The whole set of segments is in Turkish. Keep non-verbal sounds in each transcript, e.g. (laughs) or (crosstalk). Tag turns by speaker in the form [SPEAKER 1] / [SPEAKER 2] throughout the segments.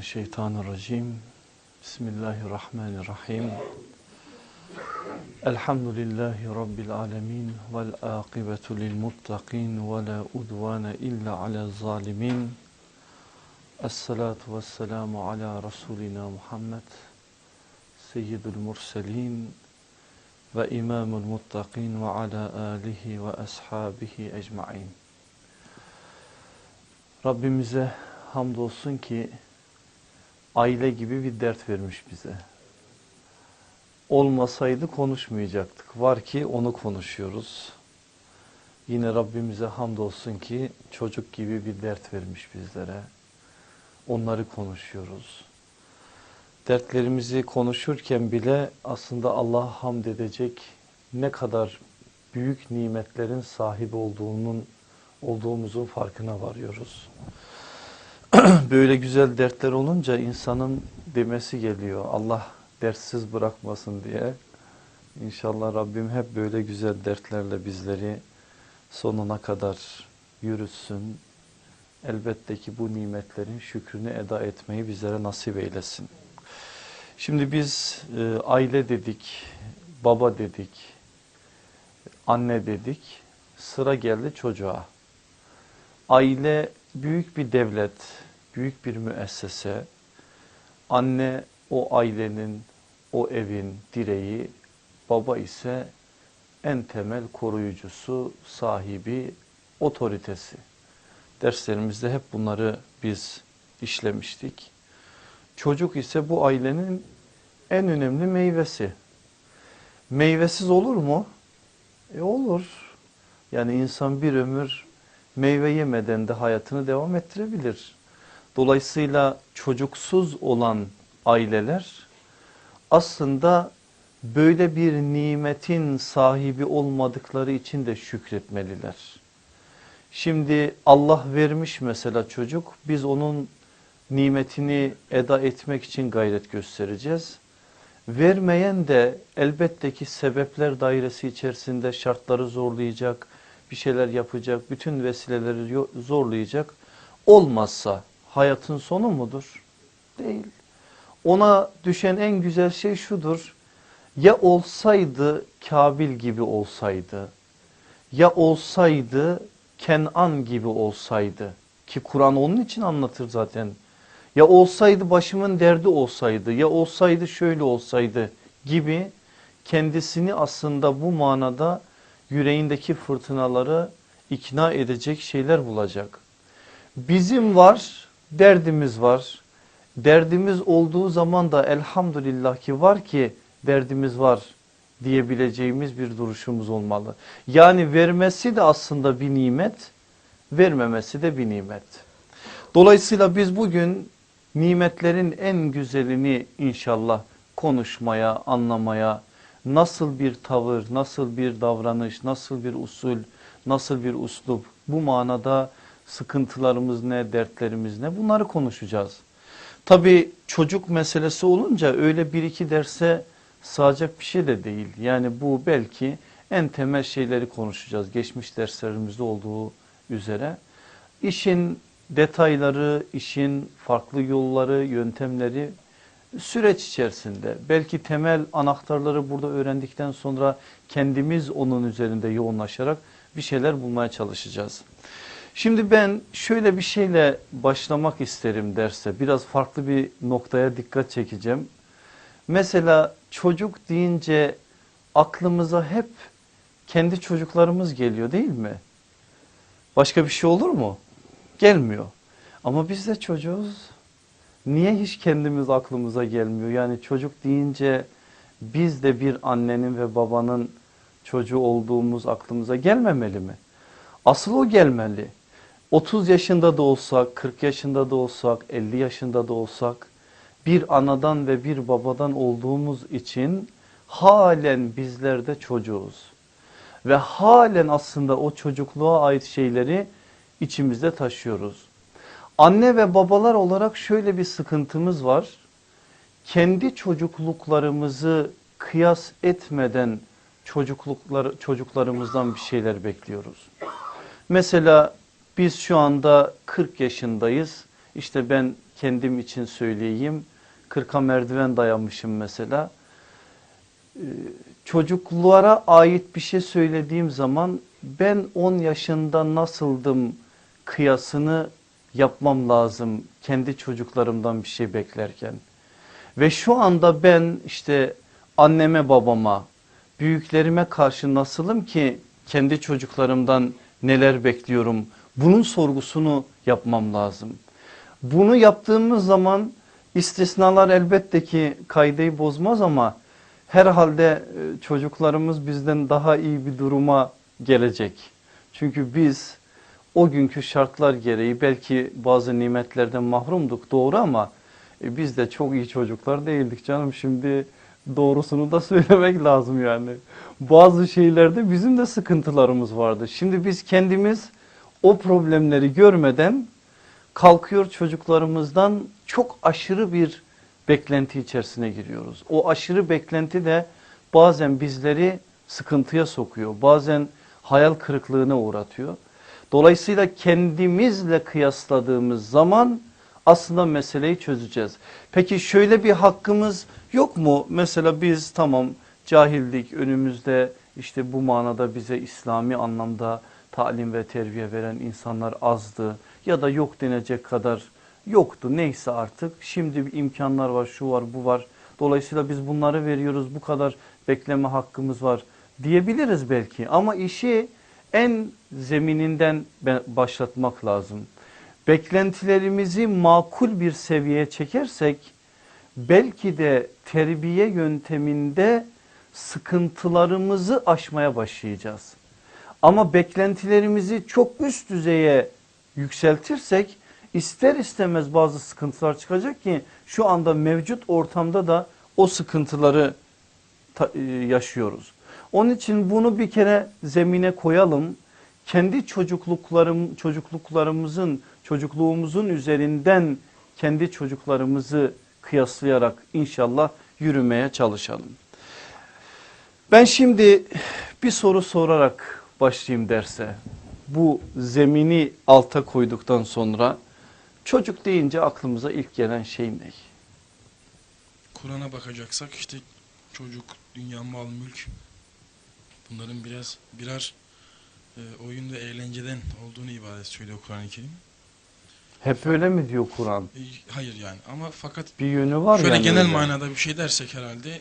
[SPEAKER 1] الشيطان الرجيم. بسم الله الرحمن الرحيم. الحمد لله رب العالمين والآقبة للمتقين ولا أدوان إلا على الظالمين. الصلاة والسلام على رسولنا محمد سيد المرسلين وإمام المتقين وعلى آله وأصحابه أجمعين. Rabbimize hamdolsun ki aile gibi bir dert vermiş bize. Olmasaydı konuşmayacaktık. Var ki onu konuşuyoruz. Yine Rabbimize hamdolsun ki çocuk gibi bir dert vermiş bizlere. Onları konuşuyoruz. Dertlerimizi konuşurken bile aslında Allah'a hamd edecek ne kadar büyük nimetlerin sahibi olduğunun olduğumuzun farkına varıyoruz. (clears throat) Böyle güzel dertler olunca insanın demesi geliyor. Allah dertsiz bırakmasın diye. İnşallah Rabbim hep böyle güzel dertlerle bizleri sonuna kadar yürütsün. Elbette ki bu nimetlerin şükrünü eda etmeyi bizlere nasip eylesin. Şimdi biz e, aile dedik, baba dedik, anne dedik. Sıra geldi çocuğa. Aile büyük bir devlet, büyük bir müessese. Anne o ailenin, o evin direği, baba ise en temel koruyucusu, sahibi, otoritesi. Derslerimizde hep bunları biz işlemiştik. Çocuk ise bu ailenin en önemli meyvesi. Meyvesiz olur mu? E olur. Yani insan bir ömür meyve yemeden de hayatını devam ettirebilir. Dolayısıyla çocuksuz olan aileler aslında böyle bir nimetin sahibi olmadıkları için de şükretmeliler. Şimdi Allah vermiş mesela çocuk biz onun nimetini eda etmek için gayret göstereceğiz. Vermeyen de elbette ki sebepler dairesi içerisinde şartları zorlayacak, bir şeyler yapacak, bütün vesileleri zorlayacak. Olmazsa hayatın sonu mudur? Değil. Ona düşen en güzel şey şudur. Ya olsaydı Kabil gibi olsaydı, ya olsaydı Kenan gibi olsaydı ki Kur'an onun için anlatır zaten. Ya olsaydı başımın derdi olsaydı, ya olsaydı şöyle olsaydı gibi kendisini aslında bu manada yüreğindeki fırtınaları ikna edecek şeyler bulacak. Bizim var, derdimiz var. Derdimiz olduğu zaman da elhamdülillah ki var ki derdimiz var diyebileceğimiz bir duruşumuz olmalı. Yani vermesi de aslında bir nimet, vermemesi de bir nimet. Dolayısıyla biz bugün nimetlerin en güzelini inşallah konuşmaya, anlamaya, nasıl bir tavır, nasıl bir davranış, nasıl bir usul, nasıl bir uslup bu manada sıkıntılarımız ne, dertlerimiz ne bunları konuşacağız. Tabi çocuk meselesi olunca öyle bir iki derse sığacak bir şey de değil. Yani bu belki en temel şeyleri konuşacağız geçmiş derslerimizde olduğu üzere. İşin detayları, işin farklı yolları, yöntemleri süreç içerisinde belki temel anahtarları burada öğrendikten sonra kendimiz onun üzerinde yoğunlaşarak bir şeyler bulmaya çalışacağız. Şimdi ben şöyle bir şeyle başlamak isterim derse biraz farklı bir noktaya dikkat çekeceğim. Mesela çocuk deyince aklımıza hep kendi çocuklarımız geliyor değil mi? Başka bir şey olur mu? Gelmiyor. Ama biz de çocuğuz. Niye hiç kendimiz aklımıza gelmiyor? Yani çocuk deyince biz de bir annenin ve babanın çocuğu olduğumuz aklımıza gelmemeli mi? Asıl o gelmeli. 30 yaşında da olsak, 40 yaşında da olsak, 50 yaşında da olsak bir anadan ve bir babadan olduğumuz için halen bizler de çocuğuz. Ve halen aslında o çocukluğa ait şeyleri içimizde taşıyoruz. Anne ve babalar olarak şöyle bir sıkıntımız var. Kendi çocukluklarımızı kıyas etmeden çocukluklar, çocuklarımızdan bir şeyler bekliyoruz. Mesela biz şu anda 40 yaşındayız. İşte ben kendim için söyleyeyim. Kırka merdiven dayamışım mesela. Ee, Çocuklara ait bir şey söylediğim zaman ben 10 yaşında nasıldım kıyasını yapmam lazım kendi çocuklarımdan bir şey beklerken. Ve şu anda ben işte anneme babama büyüklerime karşı nasılım ki kendi çocuklarımdan neler bekliyorum bunun sorgusunu yapmam lazım. Bunu yaptığımız zaman istisnalar elbette ki kaydeyi bozmaz ama herhalde e, çocuklarımız bizden daha iyi bir duruma gelecek. Çünkü biz o günkü şartlar gereği belki bazı nimetlerden mahrumduk doğru ama e, biz de çok iyi çocuklar değildik canım şimdi doğrusunu da (laughs) söylemek lazım yani. Bazı şeylerde bizim de sıkıntılarımız vardı. Şimdi biz kendimiz o problemleri görmeden kalkıyor çocuklarımızdan çok aşırı bir beklenti içerisine giriyoruz. O aşırı beklenti de bazen bizleri sıkıntıya sokuyor. Bazen hayal kırıklığına uğratıyor. Dolayısıyla kendimizle kıyasladığımız zaman aslında meseleyi çözeceğiz. Peki şöyle bir hakkımız yok mu? Mesela biz tamam cahildik önümüzde işte bu manada bize İslami anlamda talim ve terbiye veren insanlar azdı ya da yok denecek kadar yoktu neyse artık. Şimdi imkanlar var şu var bu var dolayısıyla biz bunları veriyoruz bu kadar bekleme hakkımız var diyebiliriz belki ama işi en zemininden başlatmak lazım. Beklentilerimizi makul bir seviyeye çekersek belki de terbiye yönteminde sıkıntılarımızı aşmaya başlayacağız. Ama beklentilerimizi çok üst düzeye yükseltirsek ister istemez bazı sıkıntılar çıkacak ki şu anda mevcut ortamda da o sıkıntıları e, yaşıyoruz. Onun için bunu bir kere zemine koyalım. Kendi çocukluklarım çocukluklarımızın çocukluğumuzun üzerinden kendi çocuklarımızı kıyaslayarak inşallah yürümeye çalışalım. Ben şimdi bir soru sorarak başlayayım derse. Bu zemini alta koyduktan sonra çocuk deyince aklımıza ilk gelen şey ne?
[SPEAKER 2] Kur'an'a bakacaksak işte çocuk, dünya, mal, mülk bunların biraz birer e, oyun ve eğlenceden olduğunu ibadet söylüyor Kur'an-ı Kerim.
[SPEAKER 1] Hep öyle mi diyor Kur'an?
[SPEAKER 2] E, hayır yani ama fakat
[SPEAKER 1] Bir yönü var
[SPEAKER 2] şöyle
[SPEAKER 1] yani
[SPEAKER 2] genel
[SPEAKER 1] öyle.
[SPEAKER 2] manada bir şey dersek herhalde e,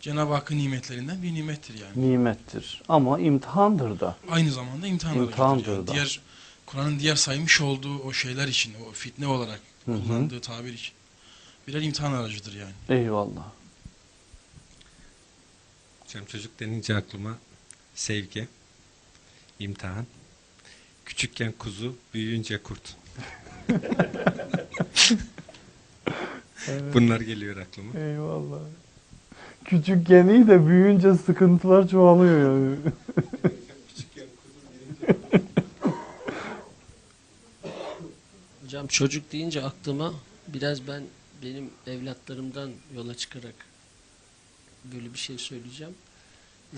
[SPEAKER 2] Cenab-ı Hakk'ın nimetlerinden bir nimettir yani.
[SPEAKER 1] Nimettir ama imtihandır da.
[SPEAKER 2] Aynı zamanda imtihan
[SPEAKER 1] İmtihandır.
[SPEAKER 2] Yani.
[SPEAKER 1] da.
[SPEAKER 2] Diğer Kur'an'ın diğer saymış olduğu o şeyler için, o fitne olarak
[SPEAKER 1] Hı hı.
[SPEAKER 2] kullandığı tabir için birer imtihan aracıdır yani.
[SPEAKER 1] Eyvallah.
[SPEAKER 3] Hocam çocuk denince aklıma sevgi, imtihan, küçükken kuzu, büyüyünce kurt. Bunlar geliyor aklıma.
[SPEAKER 1] Eyvallah. Küçükken iyi de büyüyünce sıkıntılar çoğalıyor yani.
[SPEAKER 4] Hocam çocuk deyince aklıma biraz ben benim evlatlarımdan yola çıkarak böyle bir şey söyleyeceğim.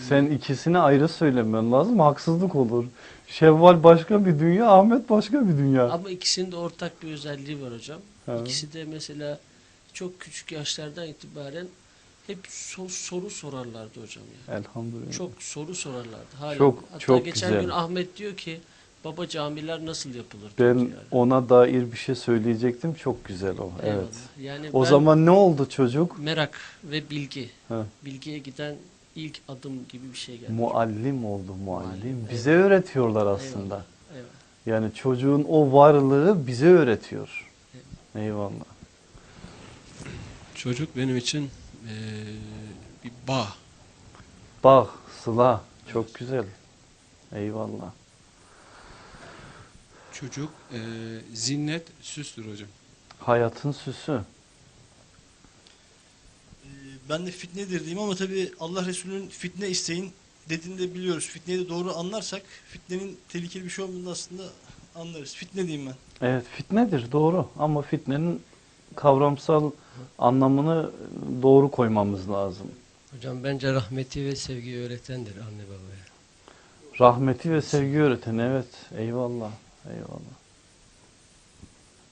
[SPEAKER 1] Sen ikisini ayrı söylemen lazım. Haksızlık olur. Şevval başka bir dünya, Ahmet başka bir dünya.
[SPEAKER 4] Ama ikisinin de ortak bir özelliği var hocam.
[SPEAKER 1] Ha.
[SPEAKER 4] İkisi de mesela çok küçük yaşlardan itibaren hep so- soru sorarlardı hocam ya.
[SPEAKER 1] Elhamdülillah.
[SPEAKER 4] Çok soru sorarlardı. Hala.
[SPEAKER 1] Çok-
[SPEAKER 4] Hatta
[SPEAKER 1] çok
[SPEAKER 4] geçen
[SPEAKER 1] güzel.
[SPEAKER 4] gün Ahmet diyor ki baba camiler nasıl yapılır?
[SPEAKER 1] Ben
[SPEAKER 4] yani.
[SPEAKER 1] ona dair bir şey söyleyecektim. Çok güzel o.
[SPEAKER 4] Eyvallah.
[SPEAKER 1] Evet.
[SPEAKER 4] Yani
[SPEAKER 1] O zaman ne oldu çocuk?
[SPEAKER 4] merak ve bilgi.
[SPEAKER 1] Ha.
[SPEAKER 4] Bilgiye giden ilk adım gibi bir şey geldi.
[SPEAKER 1] Muallim oldu muallim.
[SPEAKER 4] Muallim,
[SPEAKER 1] Bize öğretiyorlar
[SPEAKER 4] Eyvallah.
[SPEAKER 1] aslında.
[SPEAKER 4] Eyvallah.
[SPEAKER 1] Yani çocuğun o varlığı bize öğretiyor. Eyvallah.
[SPEAKER 5] Çocuk benim için eee, bir bağ.
[SPEAKER 1] Bak sıla çok güzel. Eyvallah.
[SPEAKER 5] Çocuk eee, zinnet, süstür hocam.
[SPEAKER 1] Hayatın süsü.
[SPEAKER 6] Ee, Ben de fitnedir diyeyim ama tabii Allah Resulü'nün fitne isteyin dediğini de biliyoruz. Fitneyi de doğru anlarsak fitnenin tehlikeli bir şey olmadığını aslında anlarız. Fitne diyeyim ben.
[SPEAKER 1] Evet fitnedir doğru ama fitnenin kavramsal anlamını doğru koymamız lazım.
[SPEAKER 7] Hocam bence rahmeti ve sevgiyi öğretendir anne babaya.
[SPEAKER 1] Rahmeti ve sevgi öğreten evet eyvallah eyvallah.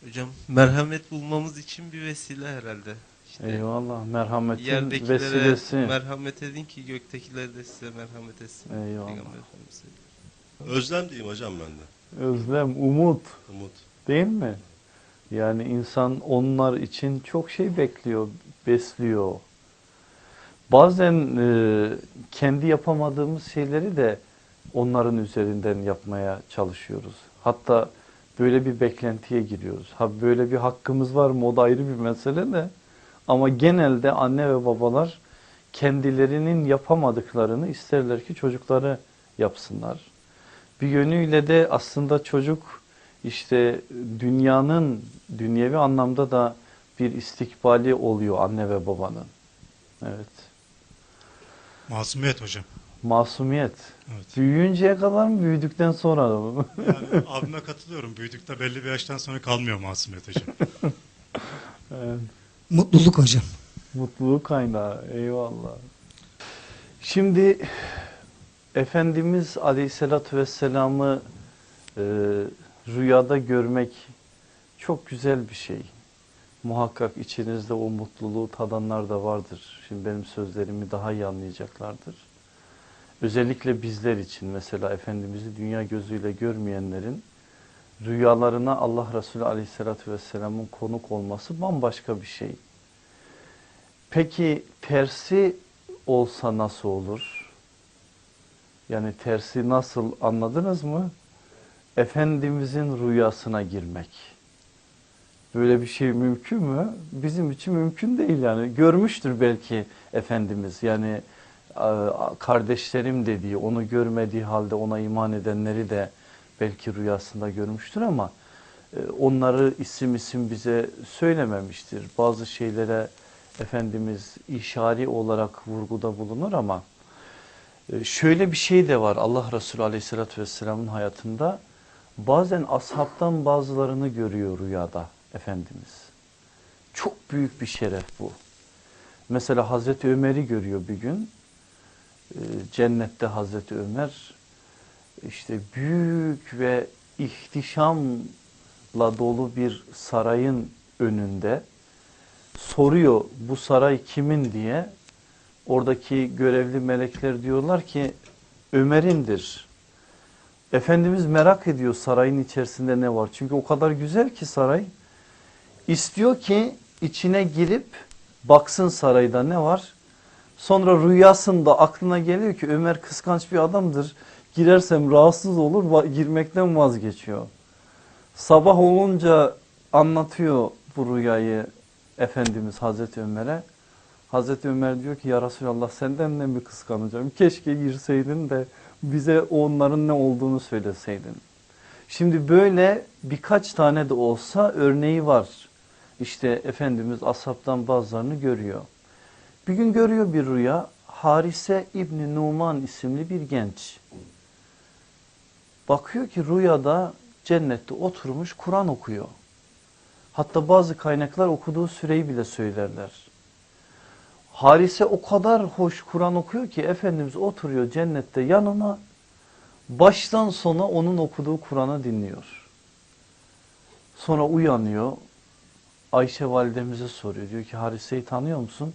[SPEAKER 8] Hocam merhamet bulmamız için bir vesile herhalde. İşte
[SPEAKER 1] Eyvallah. Merhametin
[SPEAKER 8] yerdekilere
[SPEAKER 1] vesilesi.
[SPEAKER 8] merhamet edin ki göktekiler de size merhamet etsin.
[SPEAKER 1] Eyvallah.
[SPEAKER 8] Peygamber Efendimiz.
[SPEAKER 9] Özlem diyeyim hocam ben de.
[SPEAKER 1] Özlem, umut.
[SPEAKER 9] Umut.
[SPEAKER 1] Değil mi? Yani insan onlar için çok şey bekliyor, besliyor. Bazen e, kendi yapamadığımız şeyleri de onların üzerinden yapmaya çalışıyoruz. Hatta böyle bir beklentiye giriyoruz. Ha böyle bir hakkımız var mı o da ayrı bir mesele de. Ama genelde anne ve babalar kendilerinin yapamadıklarını isterler ki çocukları yapsınlar. Bir yönüyle de aslında çocuk işte dünyanın dünyevi anlamda da bir istikbali oluyor anne ve babanın. Evet.
[SPEAKER 10] Masumiyet hocam.
[SPEAKER 1] Masumiyet.
[SPEAKER 10] Evet.
[SPEAKER 1] Büyüyünceye kadar mı büyüdükten sonra mı?
[SPEAKER 10] Yani abime katılıyorum. Büyüdükte belli bir yaştan sonra kalmıyor masumiyet hocam. (laughs)
[SPEAKER 1] Evet.
[SPEAKER 11] Mutluluk hocam.
[SPEAKER 1] Mutluluk kaynağı. Eyvallah. Şimdi Efendimiz Aleyhisselatü Vesselam'ı e, rüyada görmek çok güzel bir şey. Muhakkak içinizde o mutluluğu tadanlar da vardır. Şimdi benim sözlerimi daha iyi anlayacaklardır. Özellikle bizler için mesela Efendimiz'i dünya gözüyle görmeyenlerin rüyalarına Allah Resulü Aleyhisselatü Vesselam'ın konuk olması bambaşka bir şey. Peki tersi olsa nasıl olur? Yani tersi nasıl anladınız mı? Efendimizin rüyasına girmek. Böyle bir şey mümkün mü? Bizim için mümkün değil yani. Görmüştür belki Efendimiz. Yani kardeşlerim dediği, onu görmediği halde ona iman edenleri de belki rüyasında görmüştür ama e, onları isim isim bize söylememiştir. Bazı şeylere Efendimiz işari olarak vurguda bulunur ama e, şöyle bir şey de var Allah Resulü Aleyhisselatü Vesselam'ın hayatında. Bazen ashabtan bazılarını görüyor rüyada Efendimiz. Çok büyük bir şeref bu. Mesela Hazreti Ömer'i görüyor bir gün. E, Cennette Hazreti Ömer işte büyük ve ihtişamla dolu bir sarayın önünde soruyor bu saray kimin diye. Oradaki görevli melekler diyorlar ki Ömer'indir. Efendimiz merak ediyor sarayın içerisinde ne var. Çünkü o kadar güzel ki saray. İstiyor ki içine girip baksın sarayda ne var. Sonra rüyasında aklına geliyor ki Ömer kıskanç bir adamdır. Girersem rahatsız olur girmekten vazgeçiyor. Sabah olunca anlatıyor bu rüyayı Efendimiz Hazreti Ömer'e. Hazreti Ömer diyor ki ya Resulallah senden de mi kıskanacağım? Keşke girseydin de bize onların ne olduğunu söyleseydin. Şimdi böyle birkaç tane de olsa örneği var. İşte Efendimiz ashabtan bazılarını görüyor. Bir gün görüyor bir rüya. Harise İbni Numan isimli bir genç. Bakıyor ki rüyada cennette oturmuş Kur'an okuyor. Hatta bazı kaynaklar okuduğu süreyi bile söylerler. Harise o kadar hoş Kur'an okuyor ki Efendimiz oturuyor cennette yanına baştan sona onun okuduğu Kur'an'ı dinliyor. Sonra uyanıyor. Ayşe validemize soruyor. Diyor ki Harise'yi tanıyor musun?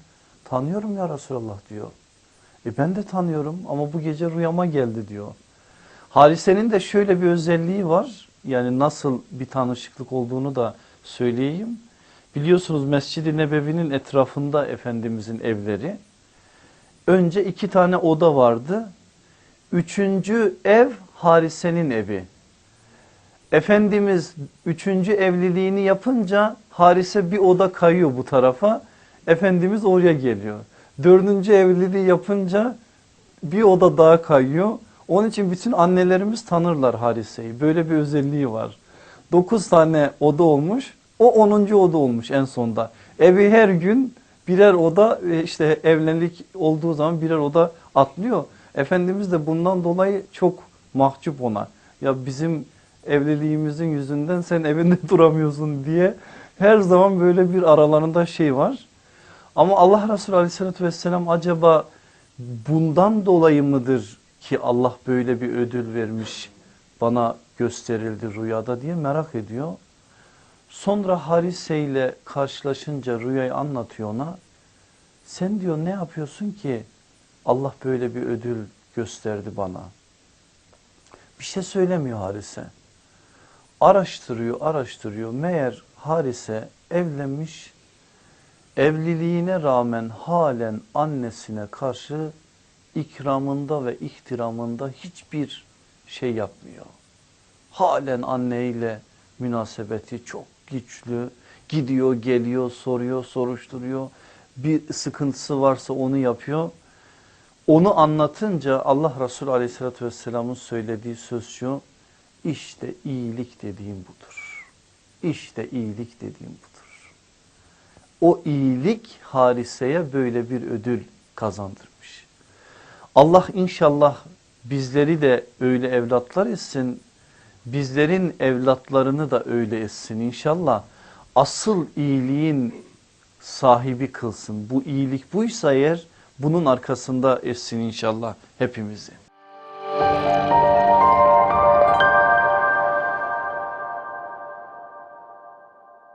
[SPEAKER 1] Tanıyorum ya Resulallah diyor. E ben de tanıyorum ama bu gece rüyama geldi diyor. Harise'nin de şöyle bir özelliği var. Yani nasıl bir tanışıklık olduğunu da söyleyeyim. Biliyorsunuz Mescid-i Nebevi'nin etrafında Efendimizin evleri. Önce iki tane oda vardı. Üçüncü ev Harise'nin evi. Efendimiz üçüncü evliliğini yapınca Harise bir oda kayıyor bu tarafa. Efendimiz oraya geliyor. Dördüncü evliliği yapınca bir oda daha kayıyor. Onun için bütün annelerimiz tanırlar Harise'yi. Böyle bir özelliği var. Dokuz tane oda olmuş. O onuncu oda olmuş en sonda. Evi her gün birer oda e, işte evlilik olduğu zaman birer oda atlıyor. Efendimiz de bundan dolayı çok mahcup ona. Ya bizim evliliğimizin yüzünden sen evinde (laughs) duramıyorsun diye her zaman böyle bir aralarında şey var. Ama Allah Resulü Aleyhisselatü Vesselam acaba bundan dolayı mıdır ki Allah böyle bir ödül vermiş bana gösterildi rüyada diye merak ediyor. Sonra Harise ile karşılaşınca rüyayı anlatıyor ona. Sen diyor ne yapıyorsun ki Allah böyle bir ödül gösterdi bana. Bir şey söylemiyor Harise. Araştırıyor, araştırıyor. Meğer Harise evlenmiş, evliliğine rağmen halen annesine karşı ikramında ve ihtiramında hiçbir şey yapmıyor. Halen anneyle münasebeti çok güçlü. Gidiyor, geliyor, soruyor, soruşturuyor. Bir sıkıntısı varsa onu yapıyor. Onu anlatınca Allah Resulü Aleyhisselatü Vesselam'ın söylediği söz şu. İşte iyilik dediğim budur. İşte iyilik dediğim budur. O iyilik hariseye böyle bir ödül kazandırmış. Allah inşallah bizleri de öyle evlatlar etsin. Bizlerin evlatlarını da öyle etsin inşallah. Asıl iyiliğin sahibi kılsın. Bu iyilik buysa eğer bunun arkasında etsin inşallah hepimizi.